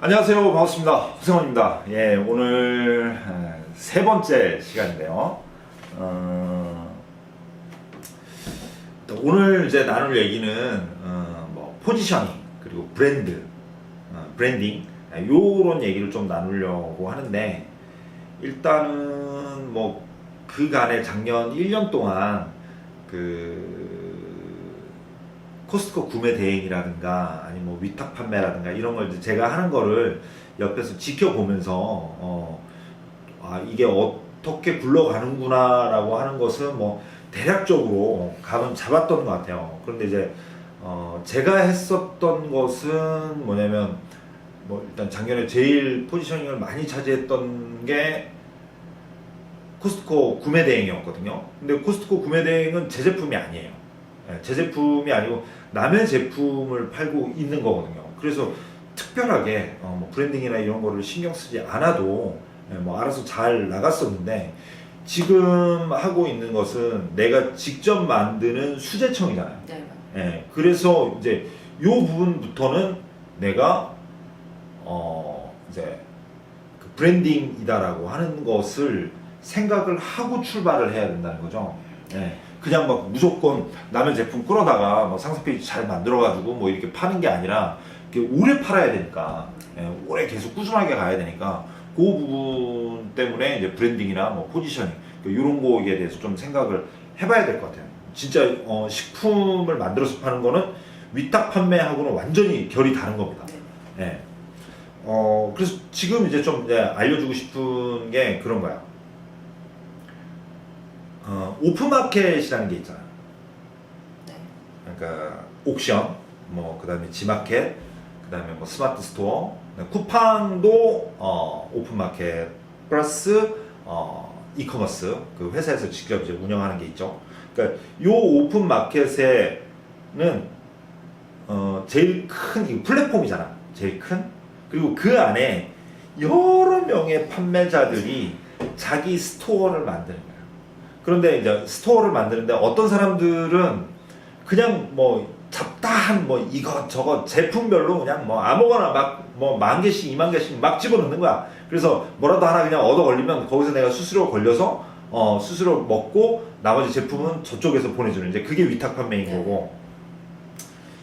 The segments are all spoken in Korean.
안녕하세요. 반갑습니다. 후생원입니다. 예, 오늘 에, 세 번째 시간인데요. 어, 또 오늘 이제 나눌 얘기는 어, 뭐 포지셔닝 그리고 브랜드, 어, 브랜딩 요런 얘기를 좀 나누려고 하는데 일단은 뭐 그간에 작년 1년 동안 그 코스트코 구매 대행이라든가 아니면 뭐 위탁 판매라든가 이런 걸 제가 하는 거를 옆에서 지켜보면서 어, 아 이게 어떻게 굴러가는구나라고 하는 것은 뭐 대략적으로 감은 잡았던 것 같아요. 그런데 이제 어, 제가 했었던 것은 뭐냐면 뭐 일단 작년에 제일 포지셔닝을 많이 차지했던 게 코스트코 구매 대행이었거든요. 근데 코스트코 구매 대행은 제 제품이 아니에요. 예, 제 제품이 아니고 남의 제품을 팔고 있는 거거든요. 그래서 특별하게 어, 뭐 브랜딩이나 이런 거를 신경 쓰지 않아도 예, 뭐 알아서 잘 나갔었는데 지금 하고 있는 것은 내가 직접 만드는 수제청이잖아요. 네. 예, 그래서 이제 요 부분부터는 내가 어 이제 그 브랜딩이다라고 하는 것을 생각을 하고 출발을 해야 된다는 거죠. 예, 그냥 막 무조건 남의 제품 끌어다가 뭐 상세 페이지 잘 만들어가지고 뭐 이렇게 파는 게 아니라 이렇게 오래 팔아야 되니까 예, 오래 계속 꾸준하게 가야 되니까 그 부분 때문에 이제 브랜딩이나 뭐 포지셔닝 이런 거에 대해서 좀 생각을 해봐야 될 것 같아요. 진짜 어, 식품을 만들어서 파는 거는 위탁 판매하고는 완전히 결이 다른 겁니다. 네. 예. 어, 그래서 지금 이제 좀 이제 알려주고 싶은 게 그런 거야. 어, 오픈마켓이라는 게 있잖아. 네. 그러니까 옥션, 뭐 그다음에 지마켓, 그다음에 뭐 스마트 스토어, 쿠팡도 어, 오픈마켓 플러스 어, 이커머스 그 회사에서 직접 이제 운영하는 게 있죠. 그러니까 요 오픈마켓에는 어, 제일 큰 플랫폼이잖아. 제일 큰 그리고 그 안에 여러 명의 판매자들이 자기 스토어를 만드는 거야. 그런데 이제 스토어를 만드는데 어떤 사람들은 그냥 뭐 잡다한 뭐 이것 저것 제품별로 그냥 뭐 아무거나 막 뭐 만 개씩 이만 개씩 막 집어넣는 거야. 그래서 뭐라도 하나 그냥 얻어 걸리면 거기서 내가 수수료 걸려서 어 수수료 먹고 나머지 제품은 저쪽에서 보내주는 이제 그게 위탁 판매인 네. 거고.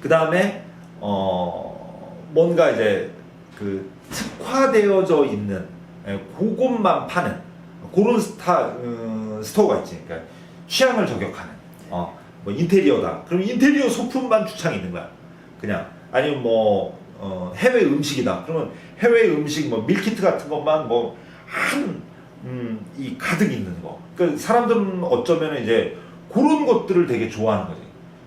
그 다음에 어 뭔가 이제 그 특화되어져 있는 예, 그것만 파는 그런 스타 음, 스토어가 있지. 그러니까 취향을 저격하는 어, 뭐 인테리어다. 그럼 인테리어 소품만 주창이 있는 거야. 그냥 아니면 뭐 어, 해외 음식이다. 그러면 해외 음식 뭐 밀키트 같은 것만 뭐한 음, 이 가득 있는 거. 그러니까 사람들은 어쩌면 이제 그런 것들을 되게 좋아하는 거지.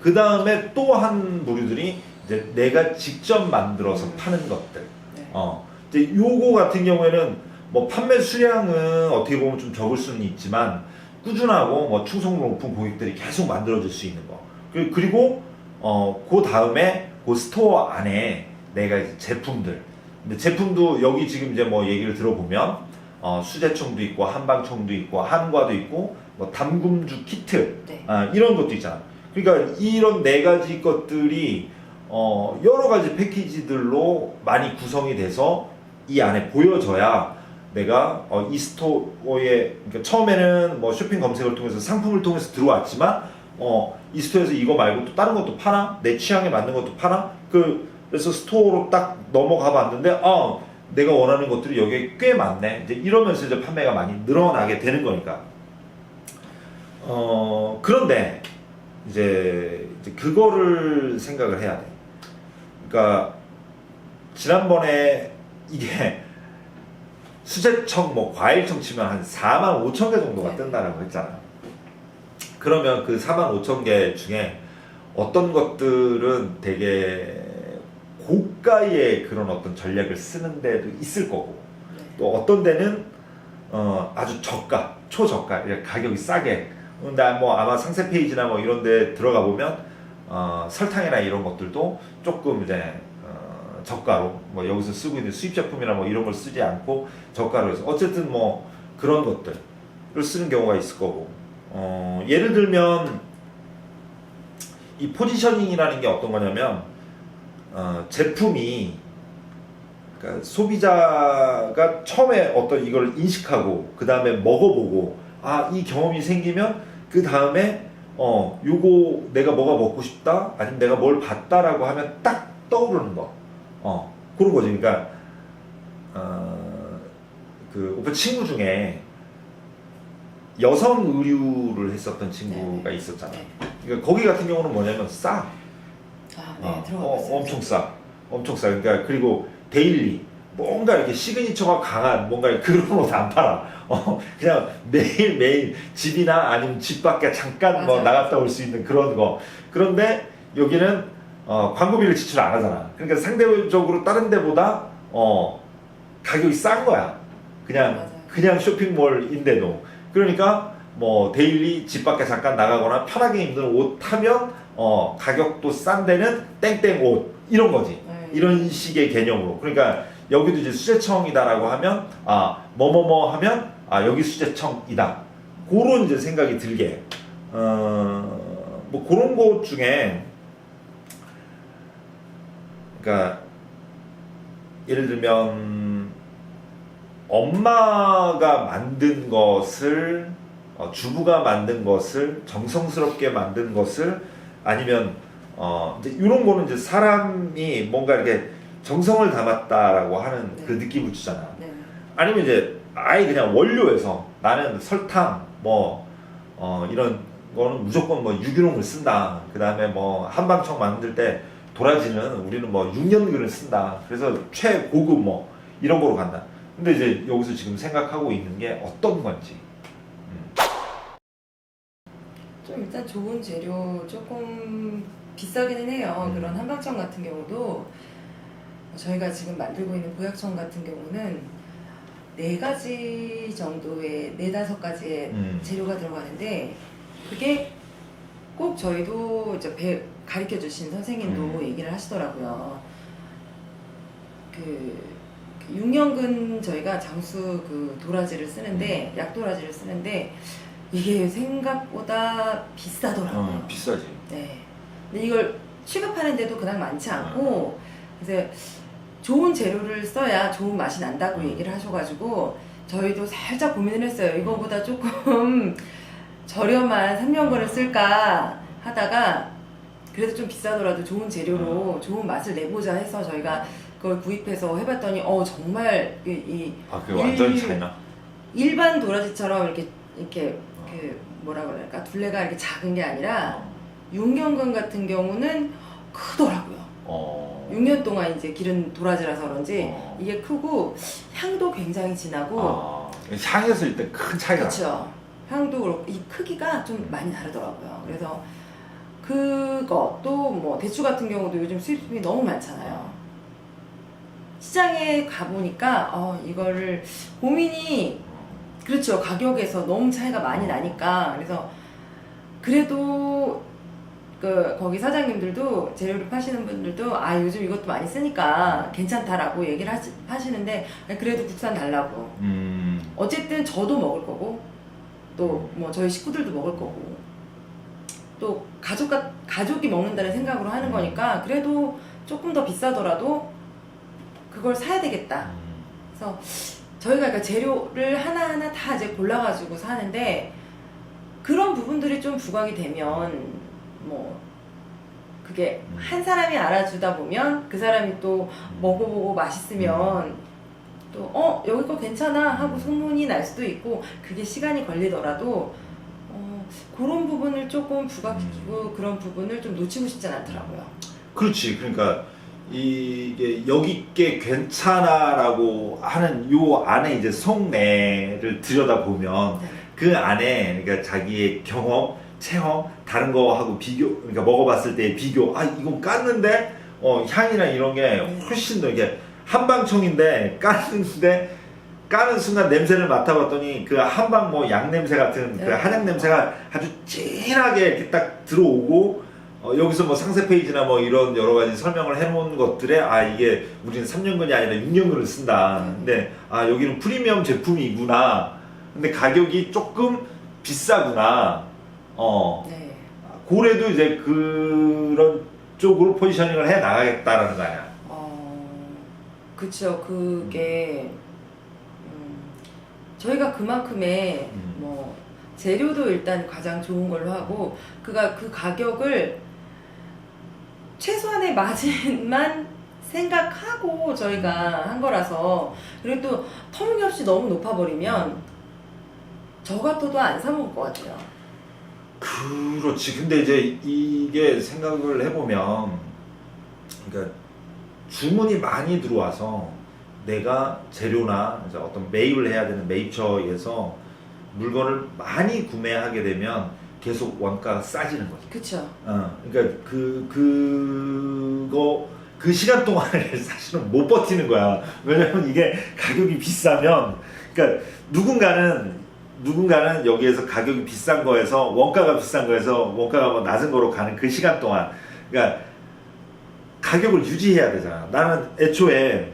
그 다음에 또한 부류들이 이제 내가 직접 만들어서 파는 것들. 네. 어, 이제 요거 같은 경우에는 뭐 판매 수량은 어떻게 보면 좀 적을 수는 있지만 꾸준하고 뭐 충성도 높은 고객들이 계속 만들어질 수 있는 거. 그- 그리고 어, 그 다음에 그 스토어 안에 내가 이제 제품들. 근데 제품도 여기 지금 이제 뭐 얘기를 들어보면 어, 수제청도 있고 한방청도 있고 한과도 있고 뭐 담금주 키트 네. 아, 이런 것도 있잖아. 그러니까 이런 네 가지 것들이 어, 여러 가지 패키지들로 많이 구성이 돼서 이 안에 보여져야 내가 어, 이 스토어에 그러니까 처음에는 뭐 쇼핑 검색을 통해서 상품을 통해서 들어왔지만 어, 이 스토어에서 이거 말고 또 다른 것도 파나 내 취향에 맞는 것도 파나 그 그래서 스토어로 딱 넘어가 봤는데 아 내가 원하는 것들이 여기에 꽤 많네. 이제 이러면서 이제 판매가 많이 늘어나게 되는 거니까. 어 그런데 이제, 이제 그거를 생각을 해야 돼. 그러니까 지난번에 이게 수제청 뭐 과일청 치면 한 4만 5천 개 정도가 네. 뜬다라고 했잖아요. 그러면 그 4만 5천 개 중에 어떤 것들은 되게 고가의 그런 어떤 전략을 쓰는 데도 있을 거고 네. 또 어떤 데는 어, 아주 저가, 초저가, 이렇게 가격이 싸게. 근데 뭐 아마 상세 페이지나 뭐 이런 데 들어가 보면 어, 설탕이나 이런 것들도 조금 이제 어, 저가로 뭐 여기서 쓰고 있는 수입 제품이나 뭐 이런 걸 쓰지 않고 저가로 해서. 어쨌든 뭐 그런 것들을 쓰는 경우가 있을 거고. 어, 예를 들면 이 포지셔닝이라는 게 어떤 거냐면 어, 제품이 그러니까 소비자가 처음에 어떤 이걸 인식하고 그 다음에 먹어보고 아 이 경험이 생기면 그 다음에 어 요거 내가 뭐가 먹고 싶다? 아니면 내가 뭘 봤다라고 하면 딱 떠오르는 거. 어 그런 거지. 그러니까 어 그 오빠 친구 중에 여성 의류를 했었던 친구가 네. 있었잖아. 네. 그러니까 거기 같은 경우는 뭐냐면 싸. 아, 네, 어. 어, 엄청 싸. 엄청 싸. 그러니까 그리고 데일리 뭔가 이렇게 시그니처가 강한 뭔가 그런 옷 안 팔아. 어, 그냥 매일 매일 집이나 아니면 집 밖에 잠깐 뭐 맞아요. 나갔다 올 수 있는 그런 거. 그런데 여기는 어, 광고비를 지출 안 하잖아. 그러니까 상대적으로 다른 데보다 어, 가격이 싼 거야. 그냥 맞아요. 그냥 쇼핑몰인데도. 그러니까 뭐 데일리 집 밖에 잠깐 나가거나 편하게 입는 옷 타면 어, 가격도 싼 데는 땡땡 옷 이런 거지. 네. 이런 식의 개념으로. 그러니까 여기도 이제 수제청이다라고 하면 아 뭐뭐뭐 하면 아 여기 수제청이다. 그런 이제 생각이 들게. 어 뭐 그런 것 중에 그러니까 예를 들면 엄마가 만든 것을 어, 주부가 만든 것을 정성스럽게 만든 것을 아니면 어 이제 이런 거는 이제 사람이 뭔가 이렇게 정성을 담았다라고 하는 그 네. 느낌을 주잖아. 네. 아니면 이제 아예 그냥 원료에서 나는 설탕 뭐 어, 이런 거는 무조건 뭐 유기농을 쓴다. 그 다음에 뭐 한방청 만들 때 도라지는 우리는 뭐 6년근을 쓴다. 그래서 최고급 뭐 이런 거로 간다. 근데 이제 여기서 지금 생각하고 있는 게 어떤 건지. 좀 일단 좋은 재료 조금 비싸기는 해요. 음. 그런 한방청 같은 경우도 저희가 지금 만들고 있는 보약청 같은 경우는 네 가지 정도의 네 다섯 가지의 음. 재료가 들어가는데 그게 꼭 저희도 이제 배 가르쳐 주신 선생님도 음. 얘기를 하시더라고요. 그, 그 6년근 저희가 장수 그 도라지를 쓰는데 음. 약도라지를 쓰는데 이게 생각보다 비싸더라고요. 어, 비싸지. 네. 근데 이걸 취급하는데도 그닥 많지 않고 음. 그래서 좋은 재료를 써야 좋은 맛이 난다고 음. 얘기를 하셔가지고 저희도 살짝 고민을 했어요. 이거보다 조금 저렴한 3년거를 쓸까 하다가 그래도 좀 비싸더라도 좋은 재료로 좋은 맛을 내보자 해서 저희가 그걸 구입해서 해봤더니 어 정말 이, 이 아, 그게 완전히 일- 차이나. 일반 도라지처럼 이렇게 이렇게 그 뭐라 그럴까 둘레가 이렇게 작은 게 아니라 육년근 같은 경우는 크더라고요. 어. 6년 동안 이제 기른 도라지라서 그런지 어. 이게 크고 향도 굉장히 진하고 아, 향에서 일단 큰 차이가 나. 그렇죠. 향도 그렇고 이 크기가 좀 많이 다르더라고요. 그래서 그거 또 뭐 대추 같은 경우도 요즘 수입품이 너무 많잖아요. 시장에 가보니까 어 이거를 고민이 그렇죠 가격에서 너무 차이가 많이 나니까 그래서 그래도 그 거기 사장님들도 재료를 파시는 분들도 아 요즘 이것도 많이 쓰니까 괜찮다라고 얘기를 하시, 하시는데 그래도 국산 달라고 음. 어쨌든 저도 먹을 거고 또 뭐 저희 식구들도 먹을 거고 또 가족 가 가족이 먹는다는 생각으로 하는 거니까 그래도 조금 더 비싸더라도 그걸 사야 되겠다. 음. 그래서 저희가 그러니까 재료를 하나하나 다 이제 골라가지고 사는데 그런 부분들이 좀 부각이 되면 뭐 그게 음. 한 사람이 알아주다 보면 그 사람이 또 먹어보고 맛있으면 또 어 여기 거 괜찮아 하고 소문이 날 수도 있고 그게 시간이 걸리더라도 어, 그런 부분을 조금 부각시키고 그런 부분을 좀 놓치고 싶진 않더라고요. 그렇지. 그러니까 이게 여기 게 괜찮아라고 하는 요 안에 이제 속내를 들여다 보면 네. 그 안에 그러니까 자기의 경험, 체험, 다른 거하고 비교, 그러니까 먹어봤을 때 비교. 아 이건 깠는데 어 향이나 이런 게 훨씬 더 이게 한방청인데 깠는데 까는 순간 냄새를 맡아봤더니 그 한방 뭐 양 냄새 같은 그 네. 한약 냄새가 아주 진하게 이렇게 딱 들어오고 어, 여기서 뭐 상세 페이지나 뭐 이런 여러 가지 설명을 해놓은 것들에 아 이게 우리는 3년근이 아니라 6년근을 쓴다. 음. 근데 아 여기는 프리미엄 제품이구나. 근데 가격이 조금 비싸구나. 어 네. 고래도 이제 그런 쪽으로 포지셔닝을 해 나가겠다라는 거야. 어, 그쵸. 그게 음, 저희가 그만큼의 음. 뭐 재료도 일단 가장 좋은 걸로 하고 그가 그 가격을 최소한의 마진만 생각하고 저희가 한 거라서 그리고 또 터무니없이 너무 높아버리면 저 같아도 안 사 먹을 것 같아요. 그렇지. 근데 이제 이게 생각을 해보면, 그러니까 주문이 많이 들어와서 내가 재료나 어떤 매입을 해야 되는 매입처에서 물건을 많이 구매하게 되면 계속 원가가 싸지는 거지. 그쵸. 어, 그러니까 그 그거 그 시간 동안을 사실은 못 버티는 거야. 왜냐면 이게 가격이 비싸면, 그러니까 누군가는 누군가는 여기에서 가격이 비싼 거에서 원가가 비싼 거에서 원가가 뭐 낮은 거로 가는 그 시간 동안, 그러니까 가격을 유지해야 되잖아. 나는 애초에,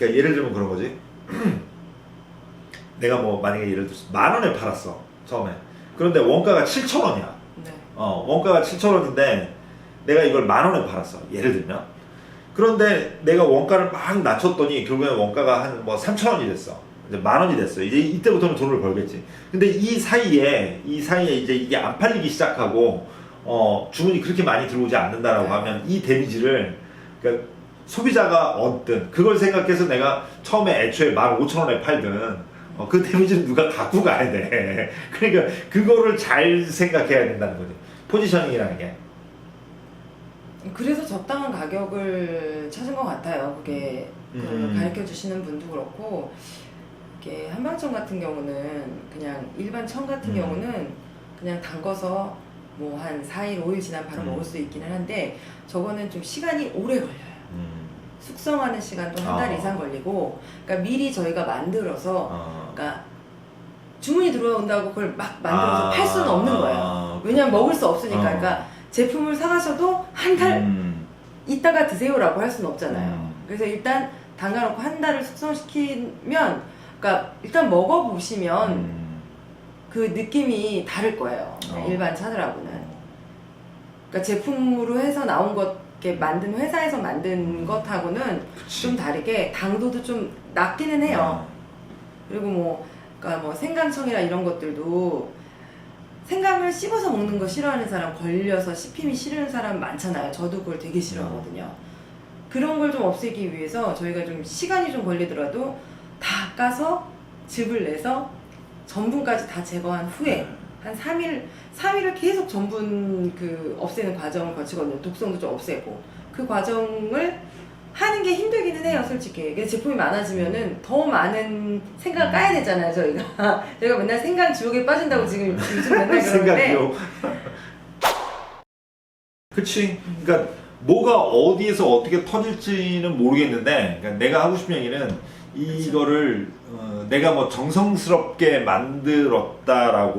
그러니까 예를 들면 그런 거지. 내가 뭐 만약에 예를 들어서 만 원에 팔았어 처음에. 그런데 원가가 7천 원이야. 네. 어, 원가가 7천 원인데 내가 이걸 만 원에 팔았어. 예를 들면. 그런데 내가 원가를 막 낮췄더니 결국엔 원가가 한 뭐 3천 원이 됐어. 이제 만 원이 됐어. 이제 이때부터는 돈을 벌겠지. 근데 이 사이에 이 사이에 이제 이게 안 팔리기 시작하고 어, 주문이 그렇게 많이 들어오지 않는다라고 네. 하면 이 데미지를 그러니까 소비자가 얻든 그걸 생각해서 내가 처음에 애초에 15,000원에 팔든 어, 그 데미지는 누가 갖고 가야 돼. 그러니까 그거를 잘 생각해야 된다는 거지. 포지셔닝이라는 게. 그래서 적당한 가격을 찾은 것 같아요. 그게 그 음. 가르쳐 주시는 분도 그렇고 이게 한방청 같은 경우는 그냥 일반 청 같은 음. 경우는 그냥 담궈서 뭐 한 4일, 5일 지나면 바로 음. 먹을 수 있기는 한데 저거는 좀 시간이 오래 걸려요. 음. 숙성하는 시간도 한 달 아. 이상 걸리고 그러니까 미리 저희가 만들어서 어. 그러니까 주문이 들어온다고 그걸 막 만들어서 아. 팔 수는 없는 거예요. 아. 왜냐면 먹을 수 없으니까. 어. 그러니까 제품을 사가셔도 한 달 음. 이따가 드세요라고 할 수는 없잖아요. 음. 그래서 일단 담가놓고 한 달을 숙성시키면, 그러니까 일단 먹어보시면 음. 그 느낌이 다를 거예요. 어. 일반 차들하고는. 그러니까 제품으로 해서 나온 것, 이렇게 만든 회사에서 만든 것하고는 그치. 좀 다르게 당도도 좀 낮기는 해요. 어. 그리고 뭐, 그러니까 뭐 생강청이나 이런 것들도 생강을 씹어서 먹는 거 싫어하는 사람, 걸려서 씹힘이 싫은 사람 많잖아요. 저도 그걸 되게 싫어하거든요. 그런 걸 좀 없애기 위해서 저희가 좀 시간이 좀 걸리더라도 다 까서 즙을 내서 전분까지 다 제거한 후에 한 3일, 3일을 계속 전분 그 없애는 과정을 거치거든요. 독성도 좀 없애고. 그 과정을 하는 게 힘들기는 해요, 솔직히. 근데 제품이 많아지면은 더 많은 생강 까야 되잖아요, 저희가. 저희가 맨날 생강 지옥에 빠진다고 지금 요즘 맨날 그러는데. 그치. 그러니까 뭐가 어디에서 어떻게 터질지는 모르겠는데, 그러니까 내가 하고 싶은 얘기는 이거를 어, 내가 뭐 정성스럽게 만들었다라고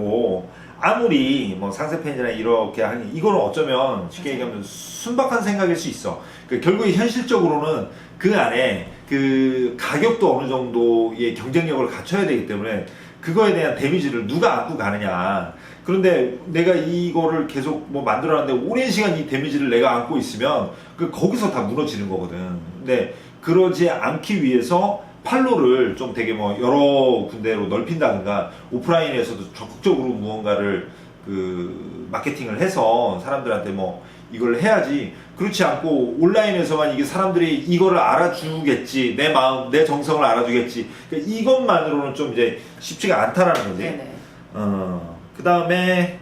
아무리 뭐 상세펜이나 이렇게 하니 이거는 어쩌면 쉽게. 얘기하면 순박한 생각일 수 있어. 그 결국에 현실적으로는 그 안에 그 가격도 어느 정도의 경쟁력을 갖춰야 되기 때문에 그거에 대한 데미지를 누가 안고 가느냐. 그런데 내가 이거를 계속 뭐 만들어놨는데 오랜 시간 이 데미지를 내가 안고 있으면 그 거기서 다 무너지는 거거든. 근데 그러지 않기 위해서 판로를 좀 되게 뭐 여러 군데로 넓힌다든가 오프라인에서도 적극적으로 무언가를 그 마케팅을 해서 사람들한테 뭐 이걸 해야지. 그렇지 않고 온라인에서만 이게 사람들이 이거를 알아주겠지 내 마음 내 정성을 알아주겠지. 그러니까 이것만으로는 좀 이제 쉽지가 않다라는 거지. 네네. 어, 그 다음에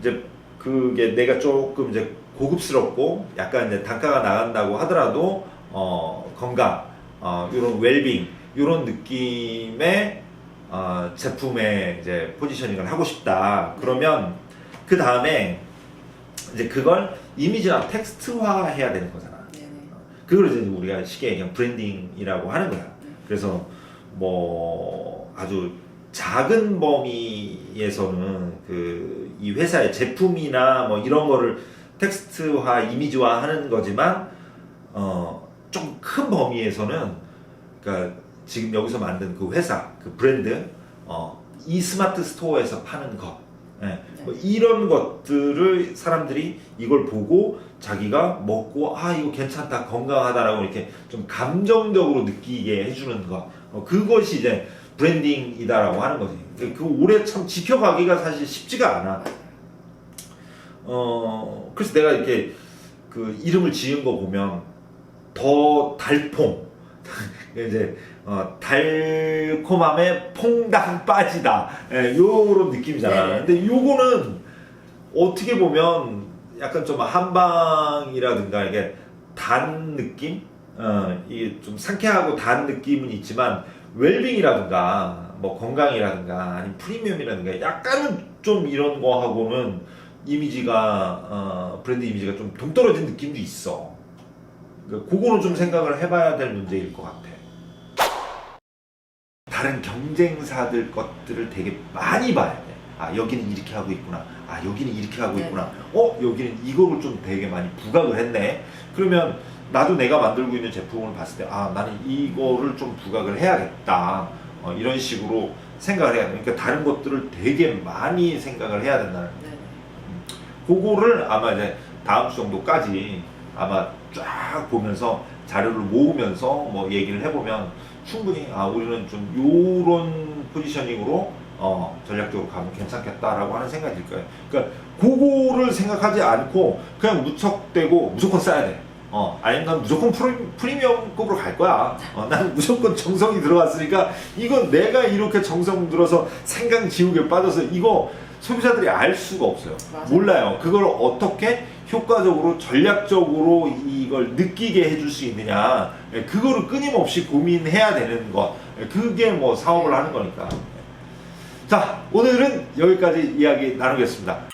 이제 그게 내가 조금 이제 고급스럽고 약간 이제 단가가 나간다고 하더라도 어, 건강, 어, 이런 웰빙, 이런 느낌의 어, 제품의 이제 포지셔닝을 하고 싶다. 그러면 그 다음에 이제 그걸 이미지나 텍스트화 해야 되는 거잖아. 그걸 이제 우리가 쉽게 얘기하면 브랜딩이라고 하는 거야. 그래서 뭐 아주 작은 범위에서는 그 이 회사의 제품이나 뭐 이런 거를 텍스트화, 이미지화 하는 거지만 어 좀 큰 범위에서는 그러니까 지금 여기서 만든 그 회사, 그 브랜드 어 이 스마트 스토어에서 파는 거 예, 뭐 이런 것들을 사람들이 이걸 보고 자기가 먹고 아 이거 괜찮다 건강하다라고 이렇게 좀 감정적으로 느끼게 해주는 것. 어, 그것이 이제 브랜딩이다라고 하는 거지. 그 오래 참 지켜가기가 사실 쉽지가 않아. 어 그래서 내가 이렇게 그 이름을 지은 거 보면 더 달퐁 이제 어, 달콤함에 퐁당 빠지다 예, 요런 느낌이잖아 네. 근데 요거는 어떻게 보면 약간 좀 한방이라든가 이게 단 느낌 어, 이게 좀 상쾌하고 단 느낌은 있지만 웰빙이라든가 뭐 건강이라든가 아니면 프리미엄이라든가 약간은 좀 이런 거하고는 이미지가 어, 브랜드 이미지가 좀 동떨어진 느낌도 있어. 그러니까 그거는 좀 생각을 해봐야 될 문제일 것 같아. 다른 경쟁사들 것들을 되게 많이 봐야 돼. 아 여기는 이렇게 하고 있구나. 아 여기는 이렇게 하고 네. 있구나. 어 여기는 이거를 좀 되게 많이 부각을 했네. 그러면 나도 내가 만들고 있는 제품을 봤을 때 아 나는 이거를 좀 부각을 해야겠다. 어, 이런 식으로 생각을 해야 돼. 그러니까 다른 것들을 되게 많이 생각을 해야 된다는 네. 그거를 아마 이제 다음 주 정도까지 아마 쫙 보면서 자료를 모으면서 뭐 얘기를 해보면 충분히 아 우리는 좀 요런 포지셔닝으로 어 전략적으로 가면 괜찮겠다라고 하는 생각이 들 거예요. 그러니까 그거를 생각하지 않고 그냥 무척대고 무조건 써야 돼. 어 아니면 난 무조건 프리, 프리미엄급으로 갈 거야. 어, 난 무조건 정성이 들어갔으니까 이건 내가 이렇게 정성 들어서 생강 지옥에 빠져서 이거 소비자들이 알 수가 없어요. 맞아요. 몰라요. 그걸 어떻게 효과적으로 전략적으로 이걸 느끼게 해줄 수 있느냐. 예, 그거를 끊임없이 고민해야 되는 것. 예, 그게 뭐 사업을 하는 거니까. 자, 오늘은 여기까지 이야기 나누겠습니다.